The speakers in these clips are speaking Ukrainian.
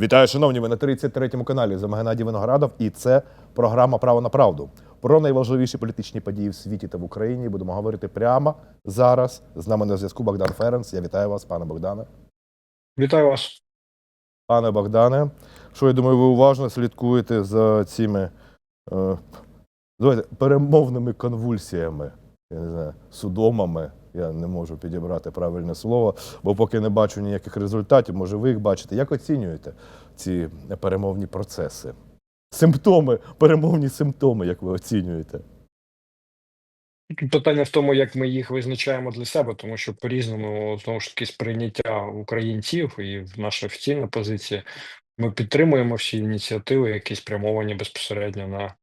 Вітаю, шановні, ви на 33-му каналі з Геннадій Виноградов, і це програма Право на правду. Про найважливіші політичні події в світі та в Україні будемо говорити прямо зараз. З нами на зв'язку Богдан Ференц. Я вітаю вас, пане Богдане. Вітаю вас. Пане Богдане, що я думаю, ви уважно слідкуєте за цими е, давайте, перемовними конвульсіями, я не знаю, судомами. Я не можу підібрати правильне слово, бо поки не бачу ніяких результатів, може ви їх бачите. Як оцінюєте ці перемовні процеси? Симптоми, перемовні симптоми, як ви оцінюєте? Питання в тому, як ми їх визначаємо для себе, тому що по-різному знову ж таки сприйняття українців і наша офіційна позиція. Ми підтримуємо всі ініціативи, які спрямовані безпосередньо на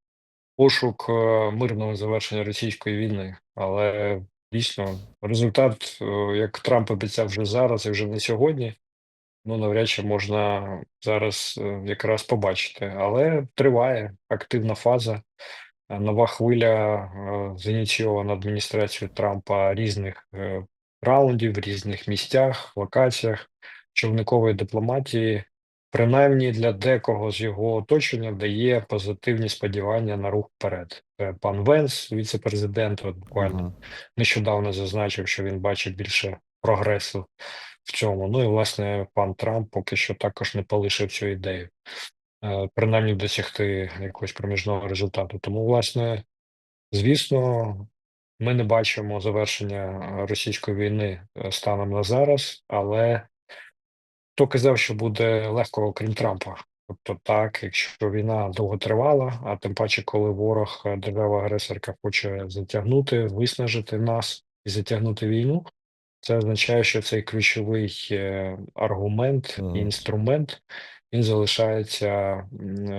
пошук е, мирного завершення російської війни. Але дійсно результат, е, як Трамп обіцяв вже зараз і вже не сьогодні, ну навряд чи можна зараз е, якраз побачити. Але триває активна фаза. Нова хвиля е, зініційована адміністрацією Трампа різних раундів, різних місцях, локаціях човникової дипломатії, принаймні для декого з його оточення дає позитивні сподівання на рух вперед. Е, Пан Венс, віце-президент, от буквально Мгм. нещодавно зазначив, що він бачить більше прогресу в цьому. Ну і власне пан Трамп поки що також не полишив цю ідею е, принаймні досягти якогось проміжного результату. Тому, власне, звісно, ми не бачимо завершення е, російської війни станом на зараз, але хто казав, що буде легко, окрім Трампа. Тобто, так, якщо війна довго тривала, а тим паче, коли ворог е, держава-агресорка хоче затягнути, виснажити нас і затягнути війну, це означає, що цей ключовий е, аргумент і інструмент він залишається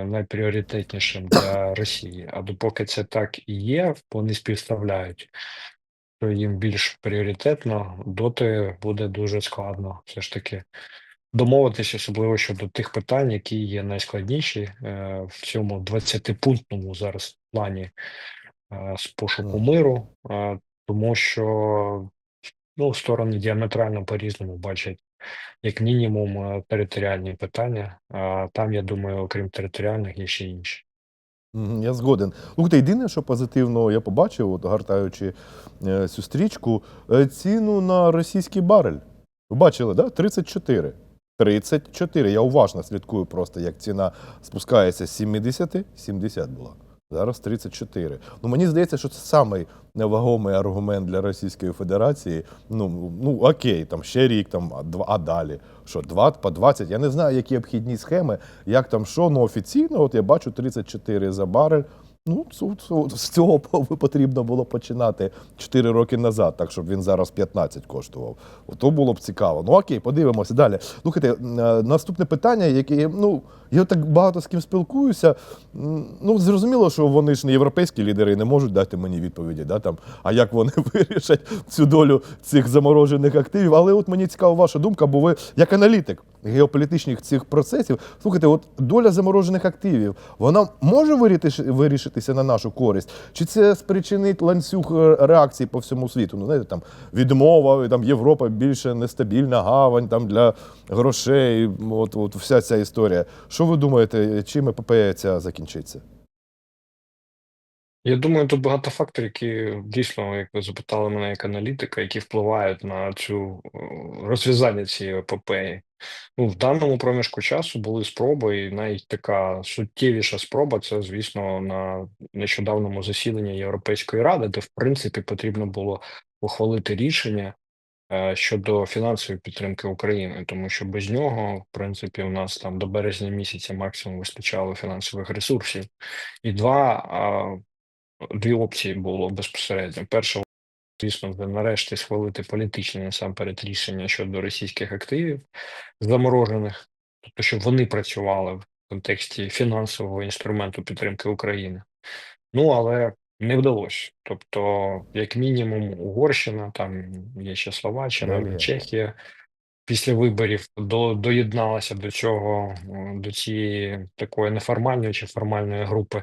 найпріоритетнішим для Росії. А допоки це так і є, вони співставляють, що їм більш пріоритетно, доти буде дуже складно все ж таки домовитися, особливо щодо тих питань, які є найскладніші е, в цьому 20-пунктному зараз плані е, з пошуку миру, е, тому що ну, сторони діаметрально по-різному бачать, як мінімум, територіальні питання. А там, я думаю, окрім територіальних, є ще інші. Я згоден. Слухайте, єдине, що позитивно я побачив, от, гартаючи цю стрічку, ціну на російський барель. Ви бачили, да? 34. 34. Я уважно слідкую просто, як ціна спускається з 70, 70 була. Зараз 34. Ну мені здається, що це самий невагомий аргумент для Російської Федерації. Ну, ну окей, там ще рік, там, а два, а далі. Що, 2 по 20? Я не знаю, які обхідні схеми, як там що, ну офіційно, от я бачу 34 за барель. Ну, з цього потрібно було починати 4 роки назад, так щоб він зараз 15 коштував. То було б цікаво. Ну окей, подивимося далі. Слухайте, е, наступне питання, яке ну я так багато з ким спілкуюся. Ну зрозуміло, що вони ж не європейські лідери і не можуть дати мені відповіді. Да, там, а як вони вирішать цю долю цих заморожених активів? Але от мені цікава ваша думка, бо ви як аналітик геополітичних цих процесів. Слухайте, от доля заморожених активів, вона може вирішити- вирішитися на нашу користь? Чи це спричинить ланцюг е, реакцій по всьому світу? Ну, знаєте, там відмова, там Європа більше нестабільна гавань там для грошей. От, от вся ця історія. Що ви думаєте, чим епопея ця закінчиться? Я думаю, тут багато факторів, які дійсно, як ви запитали мене як аналітика, які впливають на цю розв'язання цієї епопеї. Ну, в даному проміжку часу були спроби, і навіть така суттєвіша спроба це, звісно, на нещодавному засіданні Європейської ради, де в принципі потрібно було ухвалити рішення е, щодо фінансової підтримки України, тому що без нього, в принципі, у нас там до березня місяця максимум вистачало фінансових ресурсів. І два, а, дві опції було безпосередньо. Перша звісно, нарешті схвалити політичне насамперед рішення щодо російських активів заморожених, тобто, щоб вони працювали в контексті фінансового інструменту підтримки України. Ну але не вдалося. Тобто, як мінімум, Угорщина, там є ще Словаччина, Бельгія. Чехія. Після виборів до, доєдналася до цього, до цієї такої неформальної чи формальної групи.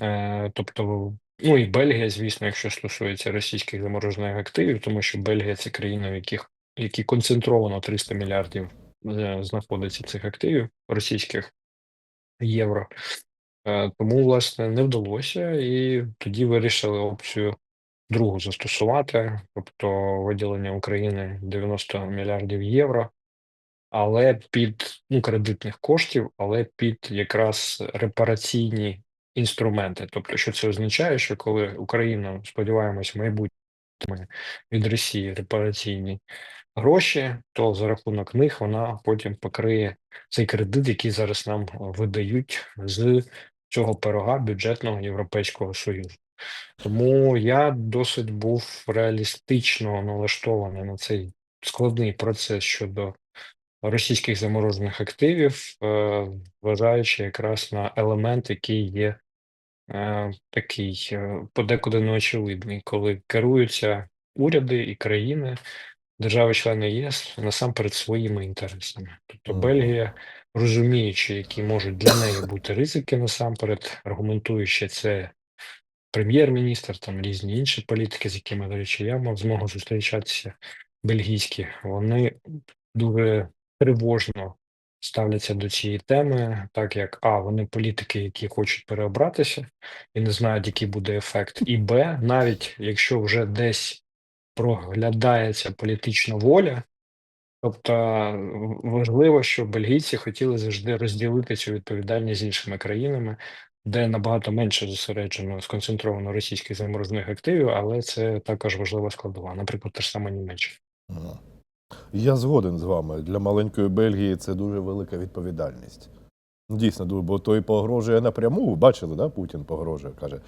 Е, тобто, ну і Бельгія, звісно, якщо стосується російських заморожених активів, тому що Бельгія це країна, в яких які концентровано 300 мільярдів е, знаходиться цих активів російських євро. Е, Тому, власне, не вдалося, і тоді вирішили опцію другу застосувати, тобто виділення України 90 мільярдів євро, але під ну, кредитних коштів, але під якраз репараційні інструменти. Тобто, що це означає, що коли Україна, сподіваємось, в майбутньому від Росії репараційні гроші, то за рахунок них вона потім покриє цей кредит, який зараз нам видають з цього пирога бюджетного Європейського Союзу. Тому я досить був реалістично налаштований на цей складний процес щодо російських заморожених активів, е, зважаючи якраз на елемент, який є е, такий е, подекуди неочевидний, коли керуються уряди і країни, держави-члени ЄС насамперед своїми інтересами. Тобто Бельгія, розуміючи, які можуть для неї бути ризики насамперед, аргументуючи це прем'єр-міністр, там різні інші політики, з якими, до речі, я мав змогу зустрічатися, бельгійські, вони дуже тривожно ставляться до цієї теми, так як А, вони політики, які хочуть переобратися і не знають, який буде ефект, і Б, навіть якщо вже десь проглядається політична воля. Тобто важливо, що бельгійці хотіли завжди розділити цю відповідальність з іншими країнами, де набагато менше зосереджено сконцентровано російських заморозних активів, але це також важлива складова, наприклад, та ж сама Німеччина. Я згоден з вами. Для маленької Бельгії це дуже велика відповідальність. Дійсно, бо той погрожує напряму. Бачили, да? Путін погрожує. Каже,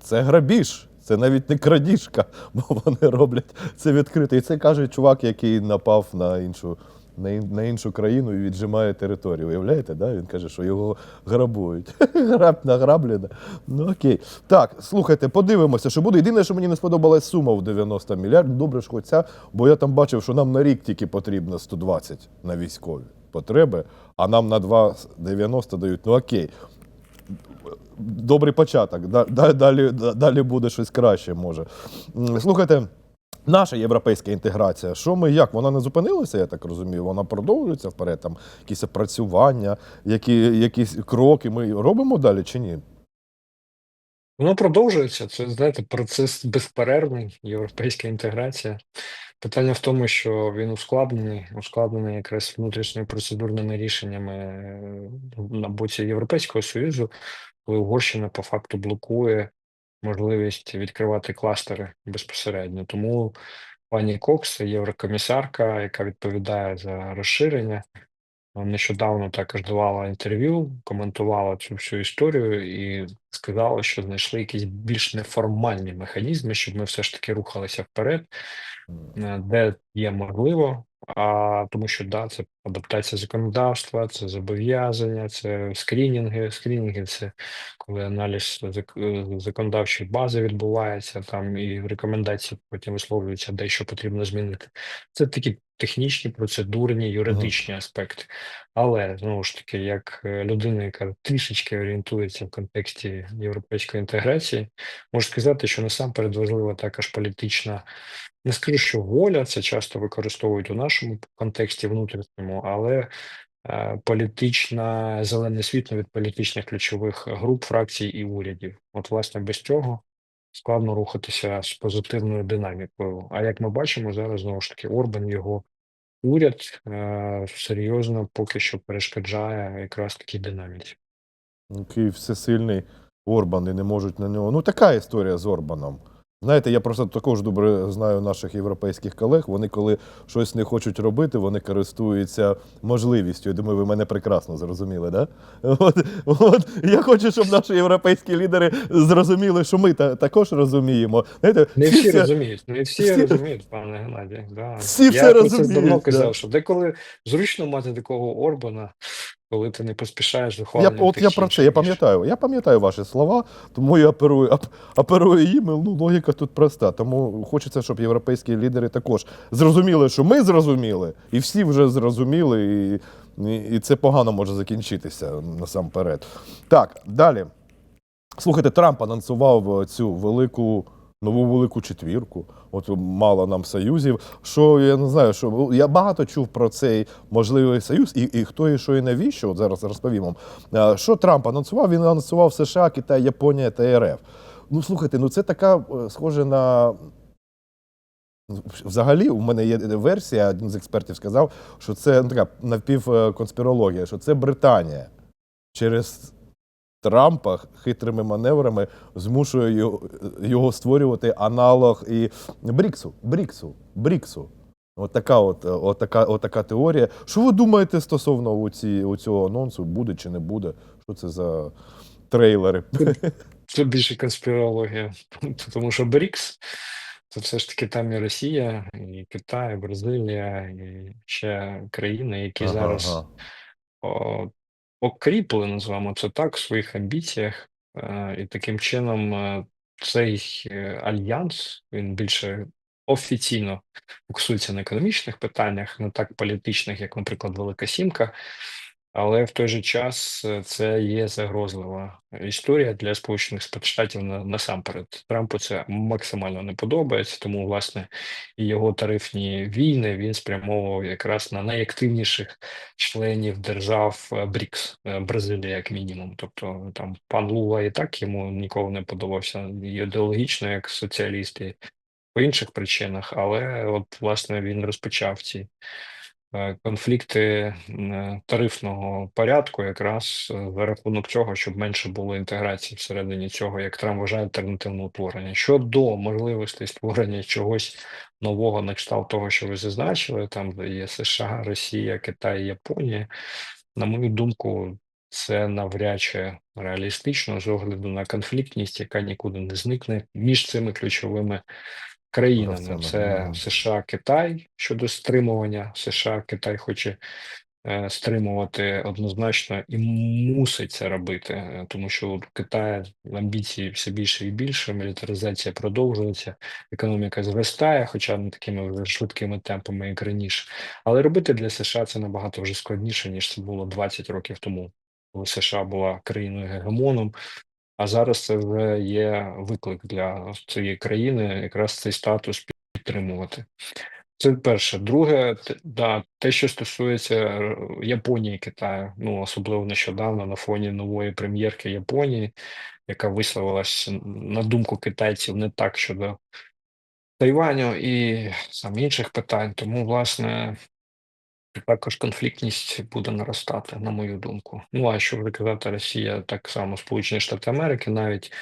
це грабіж, це навіть не крадіжка, бо вони роблять це відкрито. І це каже чувак, який напав на іншу, на, ін- на іншу країну і віджимає територію. Уявляєте, да? Він каже, що його грабують. Граб награблена. Ну окей. Так, слухайте, подивимося, що буде. Єдине, що мені не сподобалась сума в 90 мільярдів. Добре ж хоч ця, бо я там бачив, що нам на рік тільки потрібно 120 на військові потреби, а нам на 2,90 дають. Ну окей. Добрий початок. Да- да- Далі, далі буде щось краще, може. Слухайте. Наша європейська інтеграція, що ми як? Вона не зупинилася, я так розумію. Вона продовжується вперед. Там якісь опрацювання, які, якісь кроки ми робимо далі чи ні? Воно продовжується. Це знаєте, процес безперервний, європейська інтеграція. Питання в тому, що він ускладнений, ускладнений якраз внутрішніми процедурними рішеннями е, на боці Європейського Союзу, коли Угорщина по факту блокує можливість відкривати кластери безпосередньо. Тому пані Кокс, єврокомісарка, яка відповідає за розширення, нещодавно також давала інтерв'ю, коментувала цю всю історію і сказала, що знайшли якісь більш неформальні механізми, щоб ми все ж таки рухалися вперед, е, де є можливо. А тому, що да, це адаптація законодавства, це зобов'язання, це скринінги. Скринінги це коли аналіз е, законодавчої бази відбувається, там і рекомендації потім висловлюються, де що потрібно змінити. Це такі технічні, процедурні, юридичні аспекти. Але знову ж таки, як е, людина, яка трішечки орієнтується в контексті європейської інтеграції, можу сказати, що насамперед важлива також політична, не скажу, що воля, це часто використовують у нашому контексті внутрішньому, але е, політична зелене світло від політичних ключових груп, фракцій і урядів. От, власне, без цього складно рухатися з позитивною динамікою. А як ми бачимо, зараз знову ж таки Орбан його уряд е, серйозно поки що перешкоджає якраз такій динаміці. Який всесильний Орбан і не можуть на нього. Ну, така історія з Орбаном. Знаєте, я просто також добре знаю наших європейських колег. Вони, коли щось не хочуть робити, вони користуються можливістю. Я думаю, ви мене прекрасно зрозуміли, да? От, от я хочу, щоб наші європейські лідери зрозуміли, що ми та, також розуміємо. Знаєте, Не всі всі це- розуміють, не всі, всі- розуміють, пане Геннадій. Да. Всі Я все про це давно казав, да. що деколи зручно мати такого Орбана, коли ти не поспішаєш з Я, от я про це, я пам'ятаю. Я пам'ятаю ваші слова, тому я оперую, оперую їм. Ну, логіка тут проста. Тому хочеться, щоб європейські лідери також зрозуміли, що ми зрозуміли, і всі вже зрозуміли, і, і, і це погано може закінчитися насамперед. Так, далі. Слухайте, Трамп анонсував цю велику нову велику четвірку. От мало нам союзів. Що я не знаю, що я багато чув про цей можливий союз, і, і хто і що і навіщо. От зараз розповім вам. Що Трамп анонсував? Він анонсував США, Китай, Японія та РФ. Ну слухайте, ну це така е, схоже на. Взагалі, у мене є версія, один з експертів сказав, що це ну, така напівконспірологія, що це Британія через Трампа хитрими маневрами змушує його, його створювати аналог і Бріксу. Бріксу. Бріксу. От така, от, от, така, от така теорія. Що ви думаєте стосовно у ці, у цього анонсу? Буде чи не буде? Що це за трейлери? Це більше конспірологія, тому що БРІКС це все ж таки там і Росія, і Китай, і Бразилія, і ще країни, які Ага, зараз ага. о, окріпли, називаємо це так, в своїх амбіціях. Е, І таким чином е, цей е, альянс він більше офіційно фокусується на економічних питаннях, не так політичних, як, наприклад, Велика Сімка. Але в той же час е, це є загрозлива історія для Сполучених Штатів на- насамперед. Трампу це максимально не подобається, тому власне і його тарифні війни він спрямовував якраз на найактивніших членів держав е, БРІКС, е, Бразилія, як мінімум. Тобто там пан Лула і так йому ніколи не подобався ідеологічно, як соціаліст, і по інших причинах, але от власне він розпочав ці конфлікти е, тарифного порядку, якраз е, за рахунок цього, щоб менше було інтеграції всередині цього, як Трамп вважає альтернативне утворення. Щодо можливостей створення чогось нового на кшталт того, що ви зазначили, там є США, Росія, Китай, Японія. На мою думку, це навряд чи реалістично з огляду на конфліктність, яка нікуди не зникне між цими ключовими країнами. Гравцями, Це. США, Китай щодо стримування. США, Китай хоче е, стримувати однозначно і мусить це робити, е, тому що у Китаю амбіції все більше і більше, мілітаризація продовжується, економіка зростає, хоча не такими вже швидкими темпами, як раніше. Але робити для США це набагато вже складніше, ніж це було 20 років тому, коли США була країною гегемоном. А зараз це вже є виклик для цієї країни, якраз цей статус підтримувати. Це перше. Друге, да, те, що стосується е, Японії Китаю, ну особливо нещодавно на фоні нової прем'єрки Японії, яка висловилась на думку китайців не так щодо Тайваню і сам інших питань. Тому, власне, також конфліктність буде наростати, на мою думку. Ну а що вже казати, Росія, так само Сполучені Штати Америки, навіть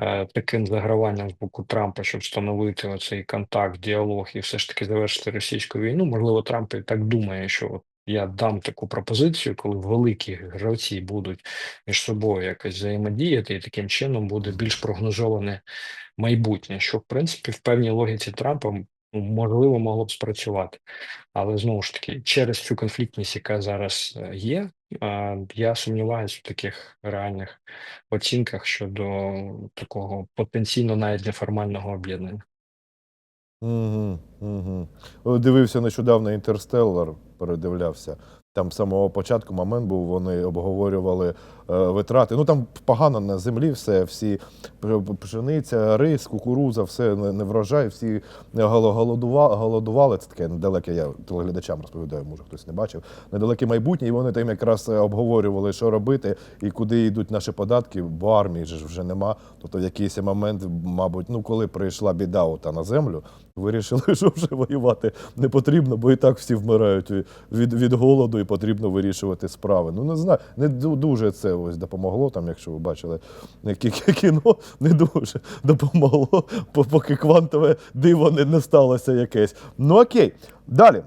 е, таким заграванням з боку Трампа, щоб встановити оцей контакт, діалог і все ж таки завершити російську війну. Можливо, Трамп і так думає, що от я дам таку пропозицію, коли великі гравці будуть між собою якось взаємодіяти, і таким чином буде більш прогнозоване майбутнє, що в принципі в певній логіці Трампа можливо могло б спрацювати. Але знову ж таки, через цю конфліктність, яка зараз е, є, я сумніваюся в таких реальних оцінках щодо такого потенційно навіть неформального об'єднання. Угу, угу. Дивився нещодавно Інтерстеллар, передивлявся. Там з самого початку момент був, вони обговорювали е, витрати. Ну там погано на землі все, всі пшениця, рис, кукуруза, все не, не врожай, всі голо- голодува- голодували. Це таке недалеке, я телеглядачам розповідаю, може хтось не бачив. Недалеке майбутнє, і вони там якраз е, обговорювали, що робити і куди йдуть наші податки, бо армії ж вже нема. Тобто в якийсь момент, мабуть, ну коли прийшла біда ота на землю, вирішили, що вже воювати не потрібно, бо і так всі вмирають від, від голоду, і потрібно вирішувати справи. Ну не знаю, не дуже це ось допомогло. Там, якщо ви бачили кі- кі- кіно, не дуже допомогло, поки квантове диво не, не сталося якесь. Ну окей, далі.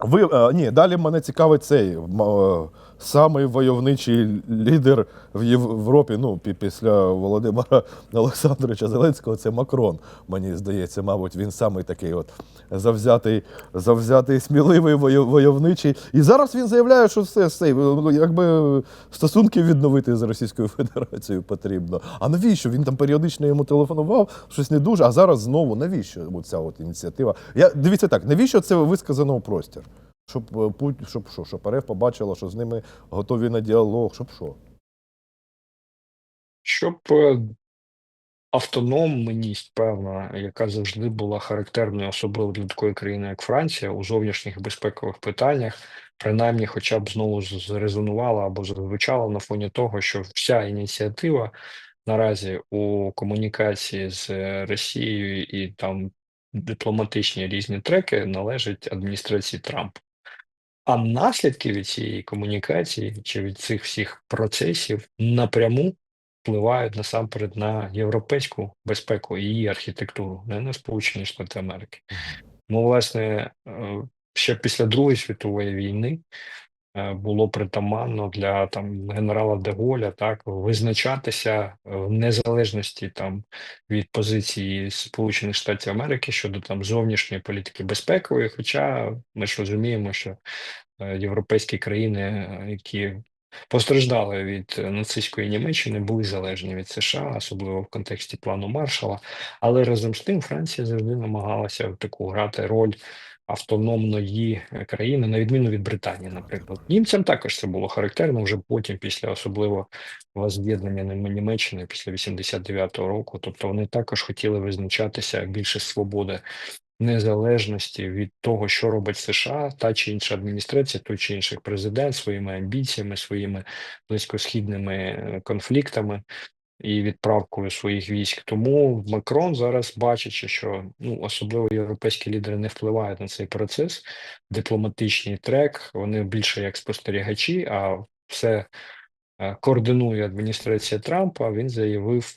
Ви е, ні, далі мене цікавить цей е, самий войовничий лідер в Європі. Ну, після Володимира Олександровича Зеленського, це Макрон. Мені здається, мабуть, він самий такий от завзятий, завзятий, сміливий войовничий. І зараз він заявляє, що все, все ну, якби стосунки відновити з Російською Федерацією потрібно. А навіщо? Він там періодично йому телефонував, щось не дуже. А зараз знову навіщо ця от ініціатива? Я дивіться так, навіщо це висказано у простір? Щоб е, Пут- щоб що, щоб РФ побачила, що з ними готові на діалог, щоб що? Щоб е, автономність, певна, яка завжди була характерною, особливо для такої країни, як Франція, у зовнішніх безпекових питаннях, принаймні, хоча б знову зрезонувала або зазвучала на фоні того, що вся ініціатива наразі у комунікації з е, Росією і там дипломатичні різні треки належать адміністрації Трампа. А наслідки від цієї комунікації чи від цих всіх процесів напряму впливають насамперед на європейську безпеку і її архітектуру, не на Сполучені Штати Америки. Ну, власне, е, ще після Другої світової війни було притаманно для там генерала Деголя так визначатися в незалежності там від позиції Сполучених Штатів Америки щодо там зовнішньої політики безпекової. Хоча ми ж розуміємо, що е, європейські країни, е, які постраждали від е, нацистської Німеччини, були залежні від США, особливо в контексті плану Маршала. Але разом з тим Франція завжди намагалася таку грати роль автономної е, країни, на відміну від Британії, наприклад. Німцям також це було характерно вже потім, після особливо воз'єднання Нім- Німеччини після 89-го року. Тобто вони також хотіли визначатися більше свободи незалежності від того, що робить США, та чи інша адміністрація, той чи інший президент своїми амбіціями, своїми близькосхідними е, конфліктами і відправкою своїх військ. Тому Макрон зараз, бачачи, що ну особливо європейські лідери не впливають на цей процес, дипломатичний трек, вони більше як спостерігачі, а все е, координує адміністрація Трампа. Він заявив: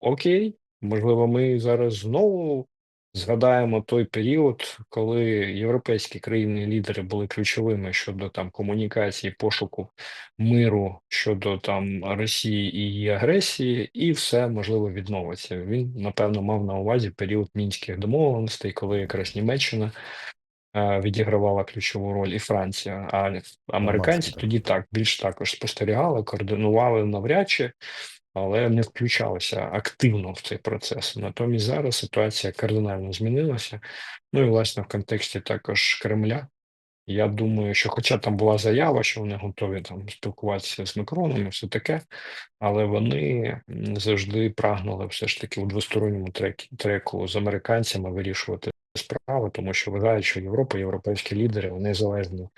Окей, можливо, ми зараз знову. Згадаємо той період, коли європейські країни-лідери були ключовими щодо там комунікації, пошуку миру щодо там Росії і її агресії, і все можливо відновиться. Він напевно мав на увазі період мінських домовленостей, коли якраз Німеччина е, відігравала ключову роль, і Франція. А американці так. тоді так більш також спостерігали, координували навряд чи. Але не включалися активно в цей процес. Натомість зараз ситуація кардинально змінилася. Ну і власне в контексті також Кремля. Я думаю, що, хоча там була заява, що вони готові там спілкуватися з Макроном і все таке, але вони завжди прагнули все ж таки у двосторонньому треку з американцями вирішувати справи, тому що вважають, що Європа, європейські лідери вони залежні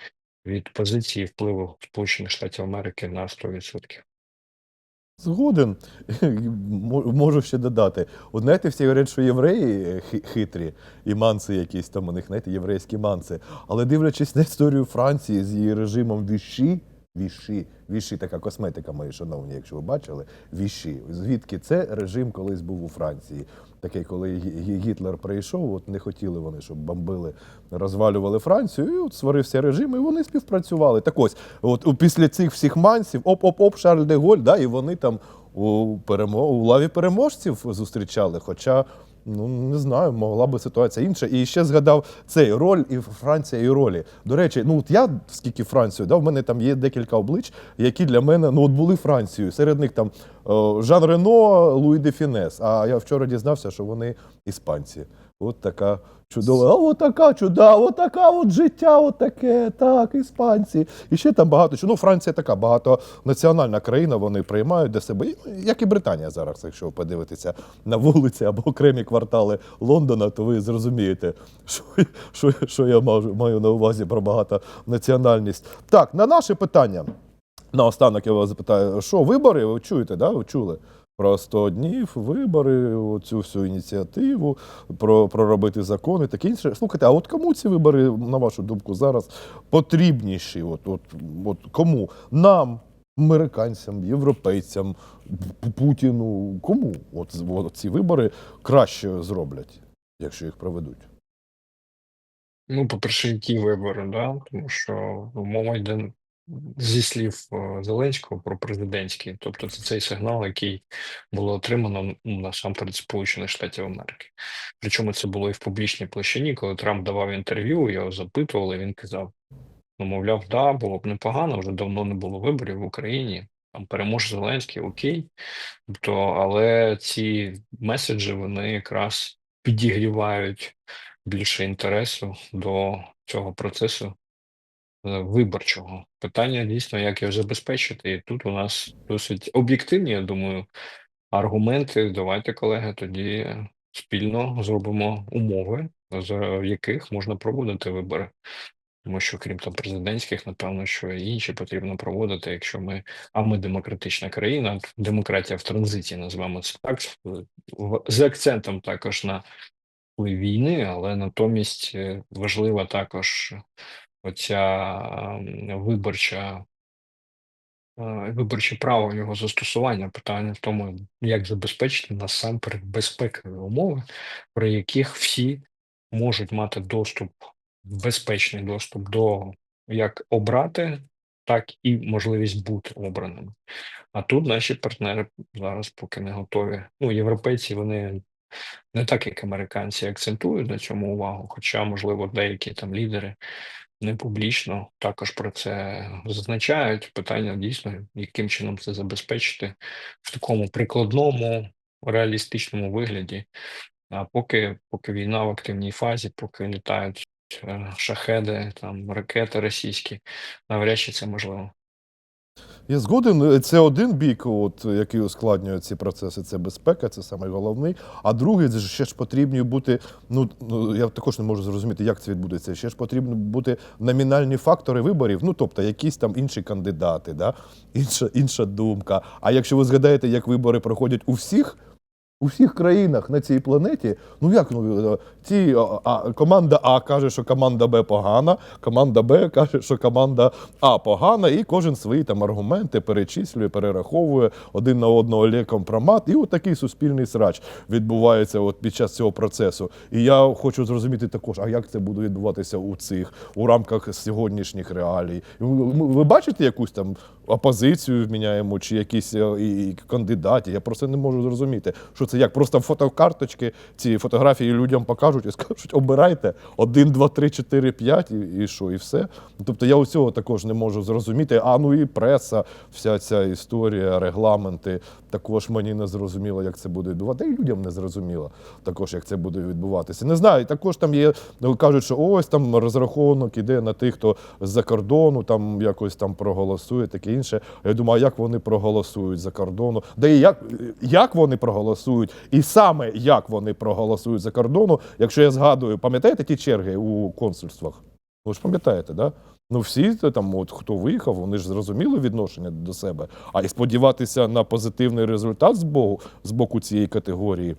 від позиції впливу Сполучених Штатів Америки на 100%. Згоден. Мо- Можу ще додати. От знаєте, всі говорять, що євреї е, хитрі і манси якісь там у них, знаєте, єврейські манси. Але дивлячись на історію Франції з її режимом віші, віші, віші, така косметика, мої шановні, якщо ви бачили, віші. Звідки це режим колись був у Франції? Такий, коли Гі- Гі- Гітлер прийшов, от не хотіли вони, щоб бомбили, розвалювали Францію, і от створився режим, і вони співпрацювали. Так ось, от після цих всіх мансів, оп-оп-оп, Шарль де Голь, да, і вони там у, перемо... у лаві переможців зустрічали. Хоча, ну не знаю, могла би ситуація інша. І ще згадав цей роль і Франція, і ролі. До речі, ну от я скільки Францію, да, в мене там є декілька облич, які для мене ну от були Францією. Серед них там е, Жан Рено, Луї де Фінес. А я вчора дізнався, що вони іспанці. От така чудова, а така чуда, от така от життя, от таке, так, іспанці. І ще там багато чого. Ну, Франція така багатонаціональна країна, вони приймають до себе, як і Британія зараз, якщо ви подивитеся на вулиці або окремі квартали Лондона, то ви зрозумієте, що, що, що я маю, маю на увазі про багатонаціональність. Так, на наше питання. Наостанок я вас запитаю, що вибори? Ви чуєте, да? Ви чули? Про 100 днів, вибори, цю всю ініціативу, про, про робити закони, таке інше. Слухайте, а от кому ці вибори, на вашу думку, зараз потрібніші? От, от, от кому? Нам, американцям, європейцям, Путіну? Кому? От, от ці вибори краще зроблять, якщо їх проведуть. Ну, по-перше, які вибори, да? Тому що мова йде зі слів е, Зеленського про президентські. Тобто це цей сигнал, який було отримано насамперед Сполучених Штатів Америки. Причому це було і в публічній площині, коли Трамп давав інтерв'ю, його запитували, він казав: ну, мовляв, да, було б непогано, вже давно не було виборів в Україні. Там переможе Зеленський, окей. Тобто, але ці меседжі вони якраз підігрівають більше інтересу до цього процесу виборчого. Питання дійсно, як його забезпечити. І тут у нас досить об'єктивні, я думаю, аргументи. Давайте, колеги, тоді спільно зробимо умови, за яких можна проводити вибори. Тому що, крім там президентських, напевно, що інші потрібно проводити, якщо ми, а ми демократична країна, демократія в транзиті, назвемо це так, з акцентом також на війни, але натомість е, важлива також оця виборча е, виборче право його застосування. Питання в тому, як забезпечити насамперед безпекові умови, при яких всі можуть мати доступ, безпечний доступ до як обрати, так і можливість бути обраним. А тут наші партнери зараз поки не готові. Ну, європейці вони не так, як американці, акцентують на цьому увагу, хоча, можливо, деякі там лідери не публічно також про це зазначають. Питання дійсно, яким чином це забезпечити в такому прикладному, реалістичному вигляді. А поки, поки війна в активній фазі, поки літають е, шахеди, там ракети російські, навряд чи це можливо. Я згоден, це один бік, от, який ускладнює ці процеси, це безпека, це саме головний. А другий, це ще ж потрібно бути. Ну, ну я також не можу зрозуміти, як це відбудеться. Ще ж потрібні бути номінальні фактори виборів, ну тобто якісь там інші кандидати, да? інша, інша думка. А якщо ви згадаєте, як вибори проходять у всіх. У всіх країнах на цій планеті, ну як ну е, ті а, команда А каже, що команда Б погана, команда Б каже, що команда А погана, і кожен свої там аргументи перечислює, перераховує один на одного лє компромат. І от такий суспільний срач відбувається от під час цього процесу. І я хочу зрозуміти також, а як це буде відбуватися у цих у рамках сьогоднішніх реалій. Ви, ви бачите якусь там опозицію міняємо, чи якісь е, і, і кандидатів? Я просто не можу зрозуміти, що це як просто фотокарточки, ці фотографії людям покажуть і скажуть, обирайте один, два, три, чотири, п'ять, і, і що, і все. Тобто я цього також не можу зрозуміти. А ну і преса, вся ця історія, регламенти, також мені не зрозуміло, як це буде відбуватися. І людям не зрозуміло також, як це буде відбуватися. Не знаю, також там є, ну, кажуть, що ось там розрахунок іде на тих, хто з-за кордону там якось там проголосує, таке інше. Я думаю, а як вони проголосують за кордону? Да і як, як вони проголосують, і саме як вони проголосують за кордону, якщо я згадую, пам'ятаєте ті черги у консульствах? Ви ж пам'ятаєте, да? Ну, всі там, от хто виїхав, вони ж зрозуміли відношення до себе. А і сподіватися на позитивний результат з боку, з боку цієї категорії.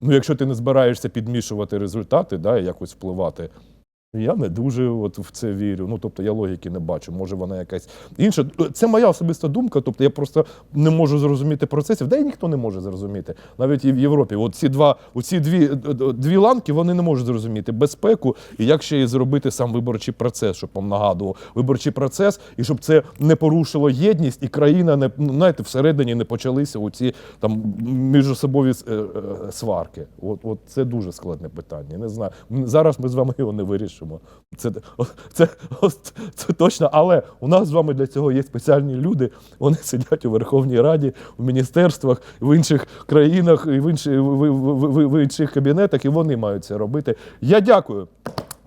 Ну, якщо ти не збираєшся підмішувати результати, да, і якось впливати. Я не дуже от в це вірю. Ну, тобто я логіки не бачу. Може, вона якась інша. Це моя особиста думка. Тобто я просто не можу зрозуміти процесів. Да і ніхто не може зрозуміти. Навіть і в Європі. От ці два, оці дві, е, е, дві ланки вони не можуть зрозуміти безпеку і як ще і зробити сам виборчий процес, щоб вам нагадував виборчий процес, і щоб це не порушило єдність, і країна не ну, знаєте, всередині не почалися оці там міжособові е, е, сварки. От, от це дуже складне питання. Не знаю. Зараз ми з вами його не вирішимо. Це, це, це, це точно. Але у нас з вами для цього є спеціальні люди. Вони сидять у Верховній Раді, в міністерствах, в інших країнах, і в, інші, в, в, в, в інших кабінетах, і вони мають це робити. Я дякую.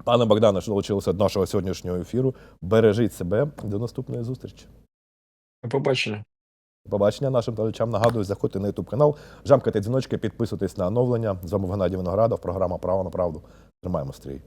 Пане Богдане, що долучилися до нашого сьогоднішнього ефіру. Бережіть себе. До наступної зустрічі. До побачення. Побачення нашим глядачам. Нагадую, заходьте на YouTube канал, жамкайте дзвіночки, підписуйтесь на оновлення. З вами Геннадій Виноградов, програма Право на правду. Тримаємо стрій.